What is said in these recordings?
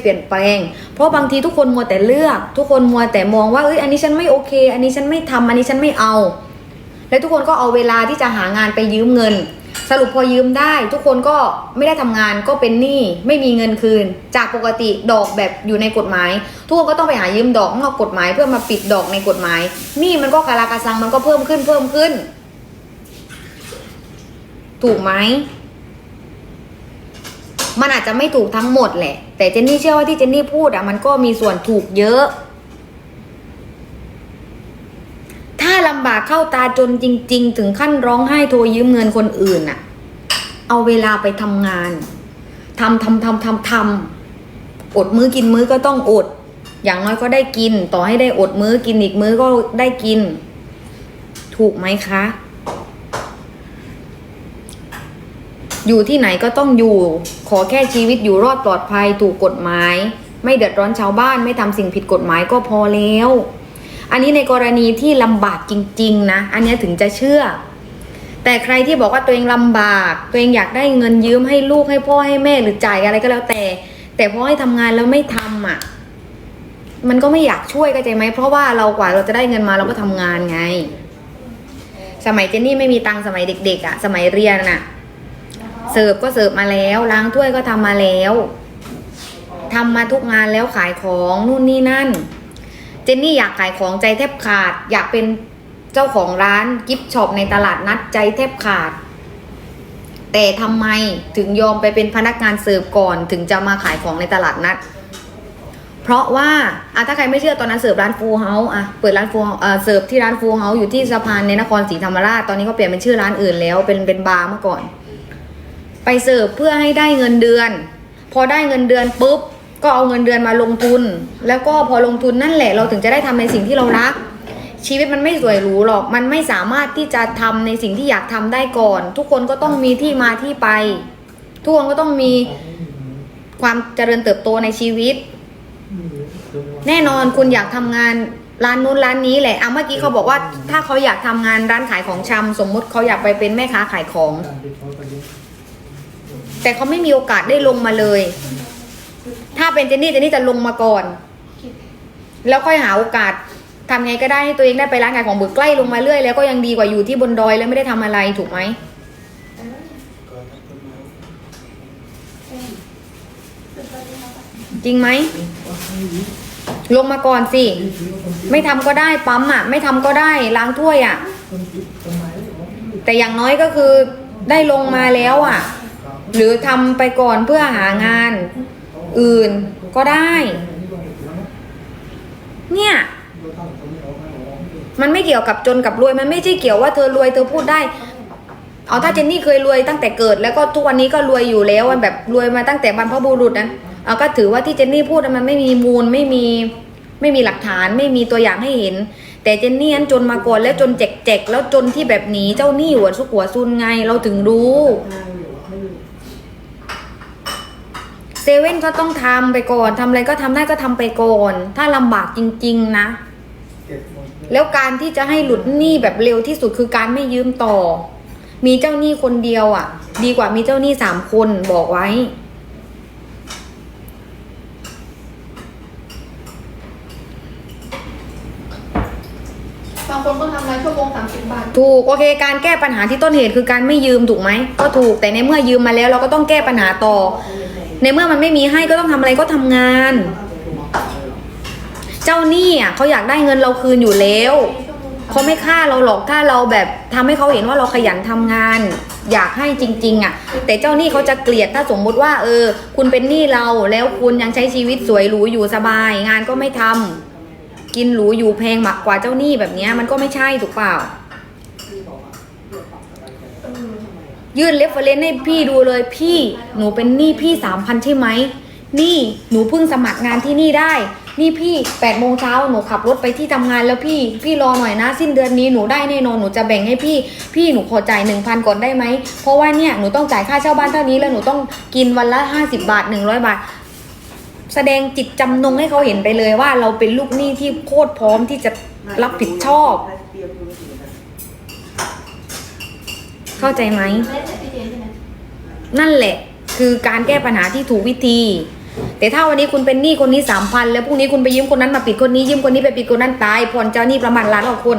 เปลี่ยนแปลง เพราะบางทีทุกคนมัวแต่เลือก ทุกคนมัวแต่มองว่าเอ้ยอันนี้ฉันไม่โอเค อันนี้ฉันไม่ทำอันนี้ฉันไม่เอา แล้วทุกคนก็เอาเวลาที่จะหางานไปยืมเงิน สรุปพอยืมได้ ทุกคนก็ไม่ได้ทำงานก็เป็นหนี้ไม่มีเงินคืน จากปกติดอกแบบอยู่ในกฎหมาย ทุกคนก็ต้องไปหายืมดอกนอกกฎหมายเพื่อมาปิดดอกในกฎหมายหนี้มันก็กาลากาซังมันก็เพิ่มขึ้นเพิ่มขึ้น ถูกไหม มันอาจจะไม่ถูกทั้งหมดแหละ แต่เจนนี่เชื่อว่าที่เจนนี่พูดอะมันก็มีส่วนถูกเยอะ ถ้าลำบากเข้าตาจนจริง ๆ ถึงขั้นร้องไห้โทรยืมเงินคนอื่นอะเอาเวลาไปทำงานทำทำทำทำทำอดมื้อกินมื้อก็ต้องอด อย่างน้อยก็ได้กิน ต่อให้ได้อดมื้อกินอีกมื้อก็ได้กิน ถูกไหมคะ อยู่ที่ไหนก็ต้องอยู่ ขอแค่ชีวิตอยู่รอดปลอดภัยถูกกฎหมาย ไม่เดือดร้อนชาวบ้าน ไม่ทำสิ่งผิดกฎหมายก็พอแล้ว อันนี้ในกรณีที่ลำบากจริง ๆ นะ อันนี้ถึงจะเชื่อ แต่ใครที่บอกว่าตัวเองลำบาก ตัวเองอยากได้เงินยืมให้ลูกให้พ่อให้แม่หรือจ่ายอะไรก็แล้วแต่ แต่พอให้ทำงานแล้วไม่ทำอะ มันก็ไม่อยากช่วยก็ใจไหมเพราะว่าเรากว่าเราจะได้เงินมาเราก็ทำงานไง สมัยเจนนี่ไม่มีตังค์สมัยเด็ก ๆ อะ สมัยเรียนอะ สิร์ฟก็เสิร์ฟมาแล้ว ล้างถ้วยก็ทำมาแล้วทำมาทุกงานแล้วขายของนู่นนี่นั่น เจนนี่อยากขายของใจแทบขาด อยากเป็นเจ้าของร้านกิฟต์ช็อปในตลาดนัดใจแทบขาด แต่ทำไมถึงยอมไปเป็นพนักงานเสิร์ฟก่อนถึงจะมาขายของในตลาดนัด เพราะว่าอะถ้าใครไม่เชื่อตอนนั้นเสิร์ฟร้านฟูเฮาส์อะเปิดร้านฟูเอ่อเสิร์ฟที่ร้านฟูเฮาส์อยู่ที่สะพานในนครศรีธรรมราชตอนนี้ก็เปลี่ยนเป็นชื่อร้านอื่นแล้วเป็นเป็นบาร์เมื่อก่อน ไปเสิร์ฟเพื่อให้ได้เงินเดือน พอได้เงินเดือนปุ๊บก็เอาเงินเดือนมาลงทุน แล้วก็พอลงทุนนั่นแหละเราถึงจะได้ทำในสิ่งที่เรารัก ชีวิตมันไม่สวยหรูหรอก มันไม่สามารถที่จะทำในสิ่งที่อยากทำได้ก่อน ทุกคนก็ต้องมีที่มาที่ไป ทุกคนก็ต้องมีความเจริญเติบโตในชีวิต แน่นอนคุณอยากทำงานร้านนู้นร้านนี้แหละอะเมื่อกี้เขาบอกว่าถ้าเขาอยากทำงานร้านขายของชำสมมุติเขาอยากไปเป็นแม่ค้าขายของ แต่เขาไม่มีโอกาสได้ลงมาเลย ถ้าเป็นเจนนี่เจนนี่จะลงมาก่อน แล้วค่อยหาโอกาสทำไงก็ได้ให้ตัวเองได้ไปร้านขายของเบิกใกล้ลงมาเรื่อยแล้วก็ยังดีกว่าอยู่ที่บนดอยแล้วไม่ได้ทำอะไรถูกไหมจริงไหมลงมาก่อนสิ ไม่ทำก็ได้ปั๊มอะ ไม่ทำก็ได้ล้างถ้วยอะ แต่อย่างน้อยก็คือได้ลงมาแล้วอะ หรือทำไปก่อนเพื่อหางานอื่นก็ได้ เนี่ย มันไม่เกี่ยวกับจนกับรวย มันไม่ใช่เกี่ยวว่าเธอรวยเธอพูดได้ เอาถ้าเจนนี่เคยรวยตั้งแต่เกิด แล้วก็ทุกวันนี้ก็รวยอยู่แล้วแบบรวยมาตั้งแต่บรรพบุรุษนั้นเอาก็ถือว่าที่เจนนี่พูดมันไม่มีมูลไม่มีไม่มีหลักฐานไม่มีตัวอย่างให้เห็น แต่เจนนี่นั้นจนมาก่อนแล้วจนเจ็กๆแล้วจนที่แบบหนีเจ้าหนี้หัวสุกหัวซุนไงเราถึงรู้ เซเว่นก็ต้องทำไปก่อนทำอะไรก็ทำได้ก็ทำไปก่อน ถ้าลำบากจริง ๆ นะ แล้วการที่จะให้หลุดหนี้แบบเร็วที่สุดคือการไม่ยืมต่อ มีเจ้าหนี้คนเดียวอะ ดีกว่ามีเจ้าหนี้สามคนบอกไว้ บางคนก็ทำรายชั่วโมงสามสิบบาท ถูก โอเค การแก้ปัญหาที่ต้นเหตุคือการไม่ยืมถูกไหม ก็ถูกแต่ในเมื่อยืมมาแล้วเราก็ต้องแก้ปัญหาต่อ ในเมื่อมันไม่มีให้ก็ต้องทำอะไรก็ทำงาน เจ้าหนี้อะเขาอยากได้เงินเราคืนอยู่แล้วเขาไม่ฆ่าเราหรอกถ้าเราแบบทำให้เขาเห็นว่าเราขยันทำงาน อยากให้จริง ๆ อะ แต่เจ้าหนี้เขาจะเกลียดถ้าสมมุติว่า เออ คุณเป็นหนี้เราแล้วคุณยังใช้ชีวิตสวยหรูอยู่สบาย งานก็ไม่ทำกินหรูอยู่แพงมากกว่าเจ้าหนี้แบบนี้มันก็ไม่ใช่ถูกเปล่า ยื่นเรฟเฟรนซ์ให้พี่ดูเลยพี่หนูเป็นหนี้พี่สามพันใช่ไหมนี่หนูเพิ่งสมัครงานที่นี่ได้ นี่พี่แปดโมงเช้าหนูขับรถไปที่ทำงานแล้วพี่ พี่รอหน่อยนะ สิ้นเดือนนี้หนูได้แน่นอนหนูจะแบ่งให้พี่ พี่หนูขอจ่ายหนึ่งพันก่อนได้ไหม เพราะว่าเนี่ยหนูต้องจ่ายค่าเช่าบ้านเท่านี้แล้วหนูต้องกินวันละห้าสิบาทหนึ่งร้อยบาท แสดงจิตจำนงให้เขาเห็นไปเลยว่าเราเป็นลูกหนี้ที่โคตรพร้อมที่จะรับผิดชอบ เข้าใจไหม นั่นแหละคือการแก้ปัญหาที่ถูกวิธี แต่ถ้าวันนี้คุณเป็นหนี้คนนี้สามพันแล้วพรุ่งนี้คุณไปยืมคนนั้นมาปิดคนนี้ยืมคนนี้ไปปิดคนนั้นตายผ่อนเจ้าหนี้ประมาณล้านกว่าคน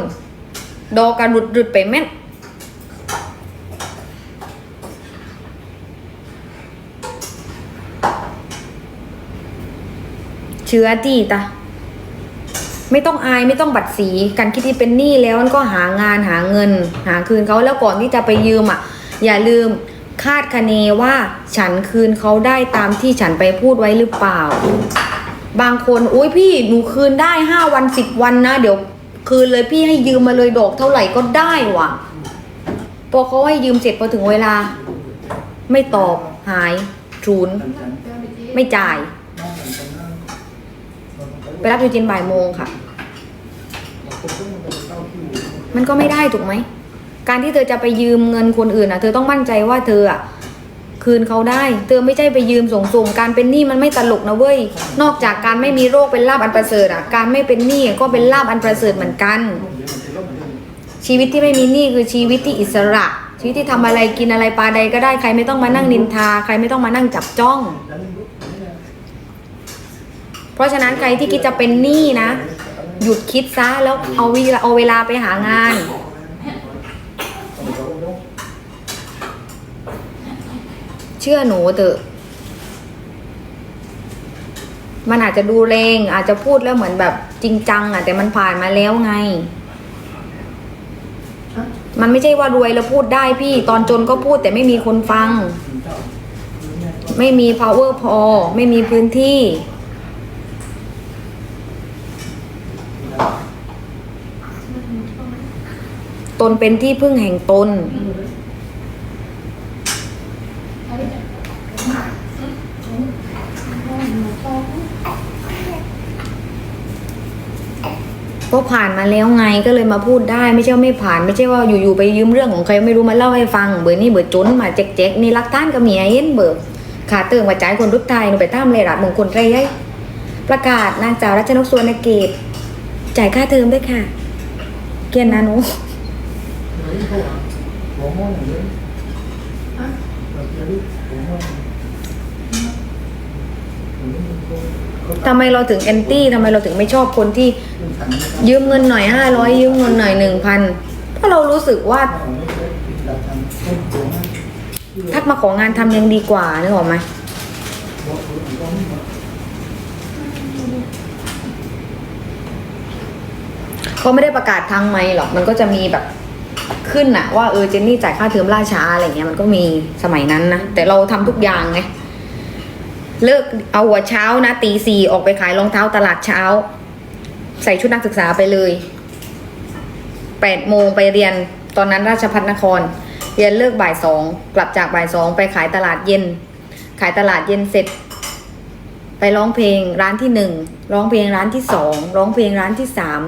ดอกการหลุดหลุดไปแม่นเชื้อจี้ตา ไม่ต้องอายไม่ต้องบัดสีการคิดที่เป็นหนี้แล้วก็หางานหาเงิน หาคืนเขาแล้วก่อนที่จะไปยืมอะอย่าลืมคาดคะเนว่าฉันคืนเขาได้ตามที่ฉันไปพูดไว้หรือเปล่า บางคนอุ้ยพี่หนูคืนได้ห้าวันสิบวันนะ เดี๋ยวคืนเลยพี่ให้ยืมมาเลยดอกเท่าไหร่ก็ได้ว่ะพอเขาให้ยืมเสร็จพอถึงเวลา ไม่ตอบหายศูน ไม่จ่าย ไปรับยูจินบ่ายโมงค่ะ มันก็ไม่ได้ถูกไหม การที่เธอจะไปยืมเงินคนอื่นอะ เธอต้องมั่นใจว่าเธออะคืนเขาได้ เธอไม่ใช่ไปยืมส่งส่งการเป็นหนี้มันไม่ตลกนะเว้ย นอกจากการไม่มีโรคเป็นลาบอันประเสริฐอะ การไม่เป็นหนี้ก็เป็นลาบอันประเสริฐเหมือนกัน ชีวิตที่ไม่มีหนี้คือชีวิตที่อิสระ ชีวิตที่ทำอะไรกินอะไรปลาใดก็ได้ ใครไม่ต้องมานั่งนินทา ใครไม่ต้องมานั่งจับจ้อง เพราะฉะนั้นใครที่คิดจะเป็นหนี้นะ หยุดคิดซะแล้วเอาเวลาเอาเวลาไปหางาน เชื่อหนูเถอะมันอาจจะดูแรงอาจจะพูดแล้วเหมือนแบบจริงจังอะแต่มันผ่านมาแล้วไง มันไม่ใช่ว่ารวยแล้วพูดได้พี่ ตอนจนก็พูดแต่ไม่มีคนฟัง ไม่มี power พอ ไม่มีพื้นที่ ตนเป็นที่พึ่งแห่งตน ก็ผ่านมาแล้วไงก็เลยมาพูดได้ไม่ใช่ว่าไม่ผ่านไม่ใช่ว่าอยู่ๆไปยืมเรื่องของใครไม่รู้มาเล่าให้ฟัง เบอร์นี่เบอร์จนมาเจ๊กๆนี่รักท่านก็มีไอ้เห็นเบอร์ขาเติมกระจายคนรุกไทยหนูไปตามเลยรัดมงคลไรไอ้ประกาศนางสาวรัชนกสวนเกต จ่ายค่าเทอมด้วยค่ะ เกียรตินานุทำไมเราถึงแอนตี้ทำไมเราถึงไม่ชอบคนที่ ยืมเงินหน่อยห้าร้อยยืมเงินหน่อยหนึ่งพันเพราะเรารู้สึกว่า ทักมาของานทำยังดีกว่านึกออกไหม เขาไม่ได้ประกาศทางไม่หรอกมันก็จะมีแบบขึ้นอะว่าเออเจนนี่จ่ายค่าเทอมล่าช้าอะไรเงี้ยมันก็มีสมัยนั้นนะแต่เราทำทุกอย่างไงเลิกเอาหัวเช้านะตีสี่ออกไปขายรองเท้าตลาดเช้า ใส่ชุดนักศึกษาไปเลยแปดโมงไปเรียนตอนนั้นราชพัฒนคร เรียนเลิกบ่ายสองกลับจากบ่ายสองไปขายตลาดเย็น ขายตลาดเย็นเสร็จ ไปร้องเพลงร้านที่หนึ่งร้องเพลงร้านที่สองร้องเพลงร้านที่สาม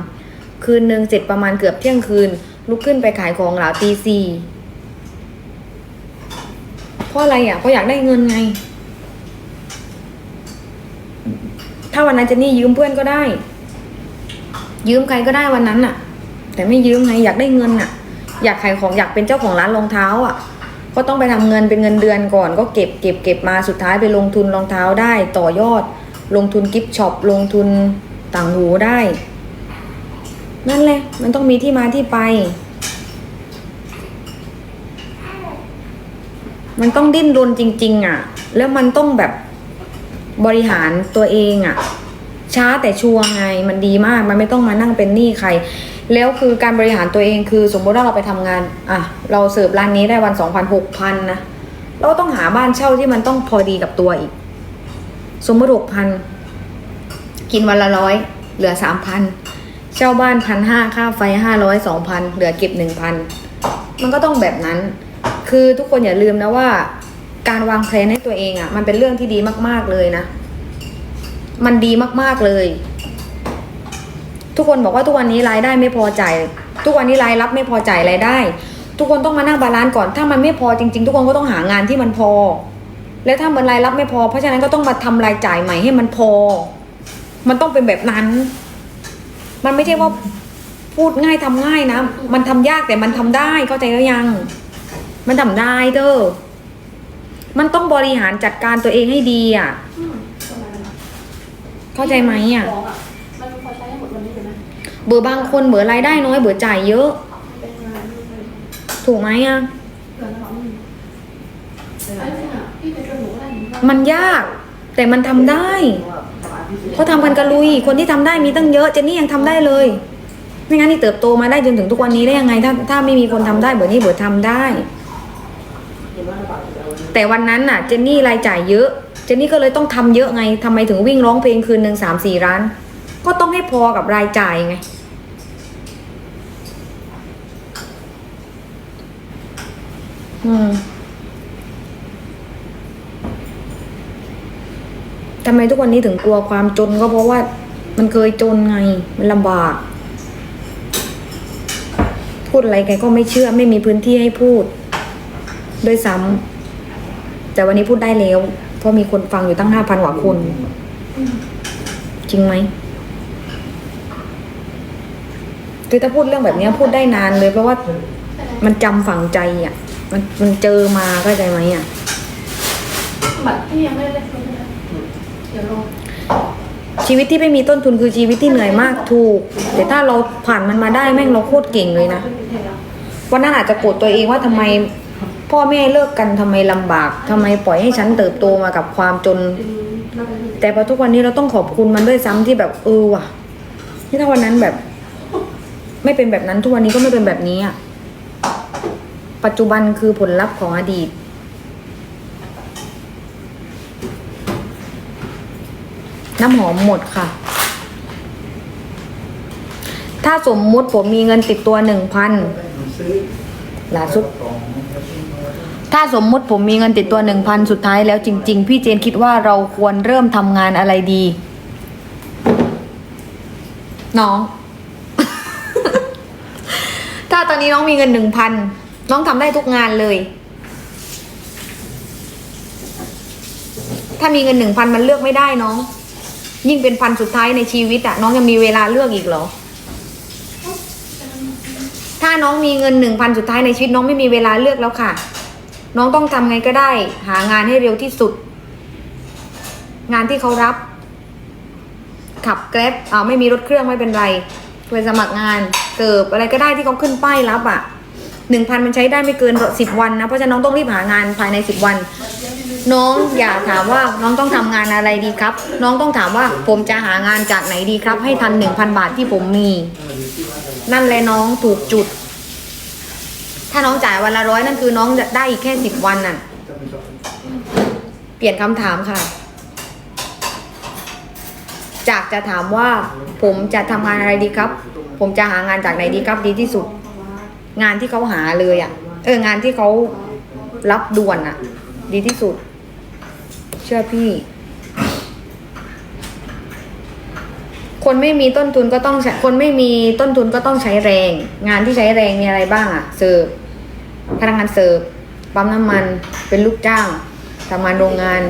คืนหนึ่งเสร็จประมาณเกือบเที่ยงคืน ลุกขึ้นไปขายของหลาวตีสี่เพราะอะไรอะเพราะอยากได้เงินไง ถ้าวันนั้นเจนนี่ยืมเพื่อนก็ได้ ยืมใครก็ได้วันนั้นน่ะ แต่ไม่ยืมไงอยากได้เงินน่ะ อยากขายของอยากเป็นเจ้าของร้านรองเท้า อะ ก็ต้องไปทำเงินเป็นเงินเดือนก่อน ก็เก็บเก็บเก็บมาสุดท้ายไปลงทุนรองเท้าได้ ต่อยอด ลงทุนกิฟต์ช็อปลงทุนต่างหูได้ นั่นแหละ มันต้องมีที่มาที่ไป มันต้องดิ้นรนจริง ๆ อะ แล้วมันต้องแบบบริหารตัวเองอะ ช้าแต่ชัวร์ไง มันดีมาก มันไม่ต้องมานั่งเป็นหนี้ใคร แล้วคือการบริหารตัวเองคือสมมติว่าเราไปทำงาน อะ เราเสิร์ฟร้านนี้ได้วันสองพันหกพันนะ เราต้องหาบ้านเช่าที่มันต้องพอดีกับตัวอีก สมมติหกพัน กินวันละร้อย เหลือสามพัน เช่าบ้านพันห้าค่าไฟห้าร้อยสองพันเหลือเก็บหนึ่งพันมันก็ต้องแบบนั้น คือทุกคนอย่าลืมนะว่า การวางแผนให้ตัวเองอะ่ะ มันเป็นเรื่องที่ดีมาก ๆเลยนะ มันดีมากๆเลย ทุกคนบอกว่าทุกวันนี้รายได้ไม่พอจ่ายทุกวันนี้รายรับไม่พอจ่ายรายได้ ทุกคนต้องมานั่งบาลานซ์ก่อน ถ้ามันไม่พอจริง ๆ ทุกคนก็ต้องหางานที่มันพอ แล้วถ้ามันรายรับไม่พอ เพราะฉะนั้นก็ต้องมาทำรายจ่ายใหม่ให้มันพอ มันต้องเป็นแบบนั้น มันไม่ใช่ว่าพูดง่ายทำง่ายนะ มันทำยากแต่มันทำได้เข้าใจแล้วยัง มันทำได้เด้อมันต้องบริหารจัดการตัวเองให้ดีอะ เข้าใจไหมอะของอ่อบางคนเบอร์รายได้น้อยเบอร์จ่ายเยอะ ถูกไหมอะมันยากแต่มันทำได้ เขาทำกันกระลุย คนที่ทำได้มีตั้งเยอะเจนนี่ยังทำได้เลย ไม่งั้นนี่เติบโตมาได้จนถึงทุกวันนี้ได้ยังไง ถ้าถ้าไม่มีคนทำได้เบอร์นี้เบอร์ทำได้ แต่วันนั้นน่ะ เจนนี่รายจ่ายเยอะ เจนนี่ก็เลยต้องทำเยอะไงทำไมถึงวิ่งร้องเพลงคืนหนึ่งสามสี่ร้าน ก็ต้องให้พอกับรายจ่ายไง อืม ทำไมทุกวันนี้ถึงกลัวความจนก็เพราะว่ามันเคยจนไง มันลำบาก พูดอะไรแกก็ไม่เชื่อไม่มีพื้นที่ให้พูด ด้วยซ้ำแต่วันนี้พูดได้แล้ว เพราะมีคนฟังอยู่ตั้งห้าพันกว่าคน จริงไหมคือถ้าพูดเรื่องแบบนี้พูดได้นานเลย เพราะว่ามันจำฝังใจอะ มันมันเจอมาเข้าใจไหมอะบัตรที่ยังไม่ได้ ชีวิตที่ไม่มีต้นทุนคือชีวิตที่เหนื่อยมากถูก แต่ถ้าเราผ่านมันมาได้แม่งเราโคตรเก่งเลยนะวันนั้นอาจจะโกรธตัวเองว่าทำไมพ่อแม่เลิกกันทำไมลำบากทำไมปล่อยให้ฉันเติบโตมากับความจน แต่พอทุกวันนี้เราต้องขอบคุณมันด้วยซ้ำที่แบบเออว่ะที่ถ้าวันนั้นแบบ ไม่เป็นแบบนั้นทุกวันนี้ก็ไม่เป็นแบบนี้อะปัจจุบันคือผลลัพธ์ของอดีต น้ำหอมหมดค่ะ ถ้าสมมุติผมมีเงินติดตัวหนึ่งพันล่าสุด ถ้าสมมุติผมมีเงินติดตัวหนึ่งพันสุดท้ายแล้วจริง ๆ พี่เจนคิดว่าเราควรเริ่มทำงานอะไรดี น้อง ถ้าตอนนี้น้องมีเงินหนึ่งพันน้องทำได้ทุกงานเลยถ้ามีเงินหนึ่งพันมันเลือกไม่ได้น้อง ยิ่งเป็นพันสุดท้ายในชีวิตอะน้องยังมีเวลาเลือกอีกเหรอ ถ้าน้องมีเงินหนึ่งพันสุดท้ายในชีวิตน้องไม่มีเวลาเลือกแล้วค่ะ น้องต้องทำไงก็ได้ หางานให้เร็วที่สุด งานที่เขารับ ขับแกร็บอ่าไม่มีรถเครื่องไม่เป็นไรไปสมัครงานเกิบอะไรก็ได้ที่เขาขึ้นป้ายรับอะ่ะ 1,000 มันใช้ได้ไม่เกิน 10 วันนะ เพราะฉะนั้นน้องต้องรีบหางานภายใน 10 วัน น้องอย่าถามว่าน้องต้องทำงานอะไรดีครับ น้องต้องถามว่าผมจะหางานจากไหนดีครับ ให้ทัน 1,000 บาทที่ผมมี นั่นแหละน้องถูกจุด ถ้าน้องจ่ายวันละร้อยนั่นคือน้องจะได้อีกแค่สิบวันน่ะ เปลี่ยนคำถามค่ะจากจะถามว่าผมจะทำงานอะไรดีครับ ผมจะหางานจากไหนดีครับดีที่สุด งานที่เขาหาเลยอะ่ะ เออ งานที่เขารับด่วนอะ่ะ ดีที่สุด เชื่อพี่ คนไม่มีต้นทุนก็ต้องใช้คนไม่มีต้นทุนก็ต้องใช้แรง งานที่ใช้แรงมีอะไรบ้างอะ่ะ เสิร์ฟพนักงานเสิร์ฟปั๊มน้ำมันเป็นลูกจ้างทำงานโรงงาน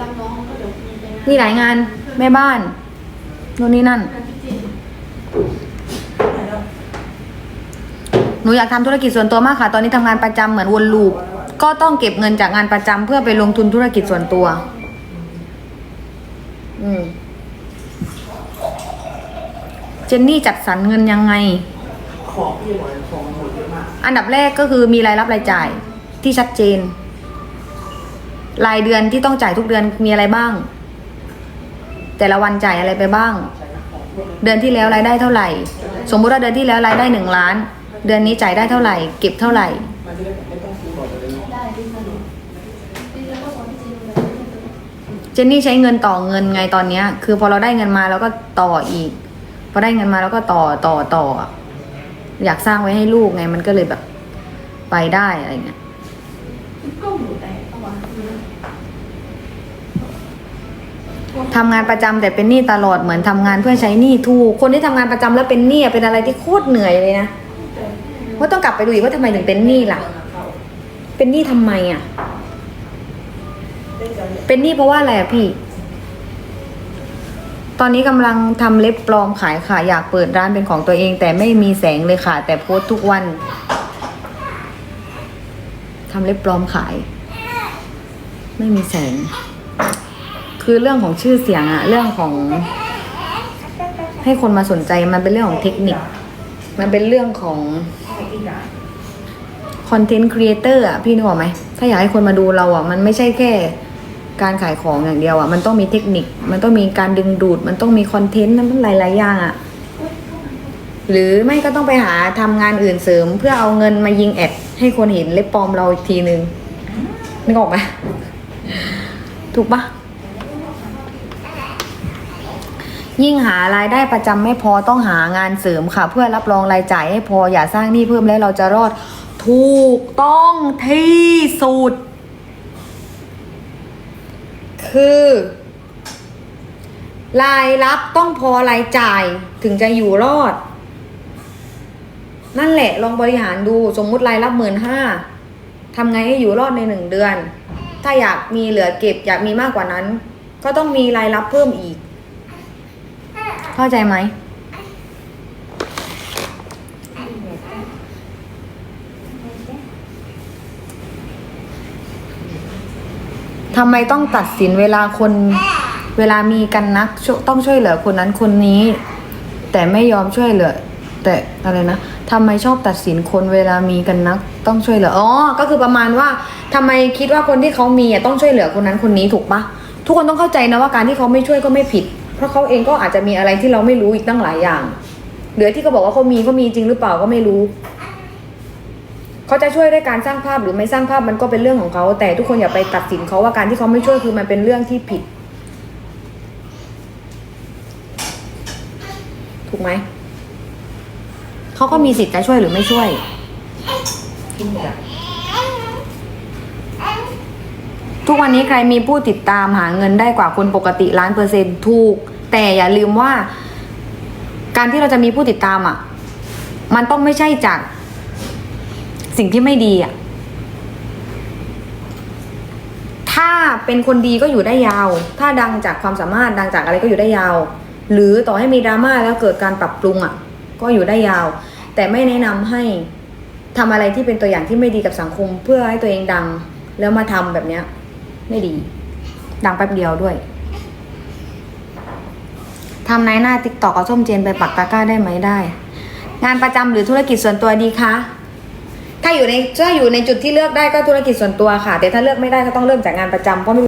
รับน้องก็เดี๋ยวมีไปงานมีหลายงานแม่บ้านโน่นนี่นั่น งานที่จีน หนูอยากทำธุรกิจส่วนตัวมากค่ะ ตอนนี้ทำงานประจำเหมือนวนลูป ก็ต้องเก็บเงินจากงานประจำเพื่อไปลงทุนธุรกิจส่วนตัว อืมเจนนี่จัดสรรเงินยังไง ของพี่หมดของหมดเยอะมาก อันดับแรกก็คือมีรายรับรายจ่ายที่ชัดเจน รายเดือนที่ต้องจ่ายทุกเดือนมีอะไรบ้าง แต่ละวันจ่ายอะไรไปบ้าง เดือนที่แล้วรายได้เท่าไหร่ สมมุติว่าเดือนที่แล้วรายได้หนึ่งล้าน เดือนนี้จ่ายได้เท่าไหร่ เก็บเท่าไหร่ มันจะได้ไม่ต้องซื้อหมดเลยได้ดีมากเลยดีแล้วก็สอนที่จีนเลยเจนนี่ใช้เงินต่อเงินไงตอนเนี้ย คือพอเราได้เงินมาแล้วก็ต่ออีก พอได้เงินมาแล้วก็ต่อต่อต่ออะอยากสร้างไว้ให้ลูกไงมันก็เลยแบบไปได้อะไรเงี้ยก็หมูแตกเอาวะทำงานประจำแต่เป็นหนี้ตลอดเหมือนทำงานเพื่อใช้หนี้ถูก คนที่ทำงานประจำแล้วเป็นหนี้อะเป็นอะไรที่โคตรเหนื่อยเลยนะ ว่าต้องกลับไปดูอีกว่าทำไมถึงเป็นหนี้ล่ะ เป็นหนี้ทำไมอะ เป็นหนี้เพราะว่าอะไรอะพี่ ตอนนี้กำลังทำเล็บปลอมขายค่ะ อยากเปิดร้านเป็นของตัวเอง แต่ไม่มีแสงเลยค่ะ แต่โพสทุกวันทำเล็บปลอมขาย ไม่มีแสง คือเรื่องของชื่อเสียงอะเรื่องของ ให้คนมาสนใจมันเป็นเรื่องของเทคนิค มันเป็นเรื่องของ คอนเทนต์ครีเอเตอร์อะพี่นึกออกไหม ถ้าอยากให้คนมาดูเราอะมันไม่ใช่แค่การขายของอย่างเดียวอะมันต้องมีเทคนิค มันต้องมีการดึงดูด มันต้องมีคอนเทนต์มันต้องหลายๆอย่างอะหรือไม่ก็ต้องไปหาทำงานอื่นเสริม เพื่อเอาเงินมายิงแอดให้คนเห็นเล็บปลอมเราอีกทีนึงนึกออกไหมถูกปะ ยิ่งหารายได้ประจำไม่พอต้องหางานเสริมค่ะ เพื่อรับรองรายจ่ายให้พออย่าสร้างหนี้เพิ่มแล้วเราจะรอดถูกต้องที่สุด คือ รายรับต้องพอรายจ่ายถึงจะอยู่รอด นั่นแหละลองบริหารดูสมมุติรายรับหมื่นห้าทำไงให้อยู่รอดในหนึ่งเดือน ถ้าอยากมีเหลือเก็บอยากมีมากกว่านั้น ก็ต้องมีรายรับเพิ่มอีก เข้าใจไหม ทำไมต้องตัดสินเวลาคนเวลามีกันนักต้องช่วยเหลือคนนั้นคนนี้ แต่ไม่ยอมช่วยเหลือ แต่อะไรนะทำไมชอบตัดสินคนเวลามีกันนัก ต้องช่วยเหลืออ๋อก็คือประมาณว่าทำไมคิดว่าคนที่เขามีต้องช่วยเหลือคนนั้นคนนี้ถูกปะทุกคนต้องเข้าใจนะว่าการที่เขาไม่ช่วยก็ไม่ผิด เพราะเขาเองก็อาจจะมีอะไรที่เราไม่รู้อีกตั้งหลายอย่างหรือที่เขาบอกว่าเขามีก็มีจริงหรือเปล่าก็ไม่รู้เขาจะช่วยด้วยการสร้างภาพหรือไม่สร้างภาพมันก็เป็นเรื่องของเขาแต่ทุกคนอย่าไปตัดสินเขาว่าการที่เขาไม่ช่วยคือมันเป็นเรื่องที่ผิด ถูกไหมเขาก็มีสิทธิ์จะช่วยหรือไม่ช่วย ทุกวันนี้ใครมีผู้ติดตามหาเงินได้กว่าคนปกติล้านเปอร์เซ็นต์ถูก แต่อย่าลืมว่า การที่เราจะมีผู้ติดตามอะ มันต้องไม่ใช่จากสิ่งที่ไม่ดีอะ ถ้าเป็นคนดีก็อยู่ได้ยาว ถ้าดังจากความสามารถดังจากอะไรก็อยู่ได้ยาว หรือต่อให้มีดราม่าแล้วเกิดการปรับปรุงอะ ก็อยู่ได้ยาว แต่ไม่แนะนำให้ทำอะไรที่เป็นตัวอย่างที่ไม่ดีกับสังคม เพื่อให้ตัวเองดัง แล้วมาทำแบบเนี้ย ไม่ดี ดังแป๊บเดียวด้วยทำนายหน้าติ๊กตอกเอาส้มเจนไปปักตะกร้าได้ไหมได้ งานประจำหรือธุรกิจส่วนตัวดีคะถ้าอยู่ในถ้าอยู่ในจุดที่เลือกได้ก็ธุรกิจส่วนตัวค่ะ แต่ถ้าเลือกไม่ได้ก็ต้องเริ่มจากงานประจำเพราะไม่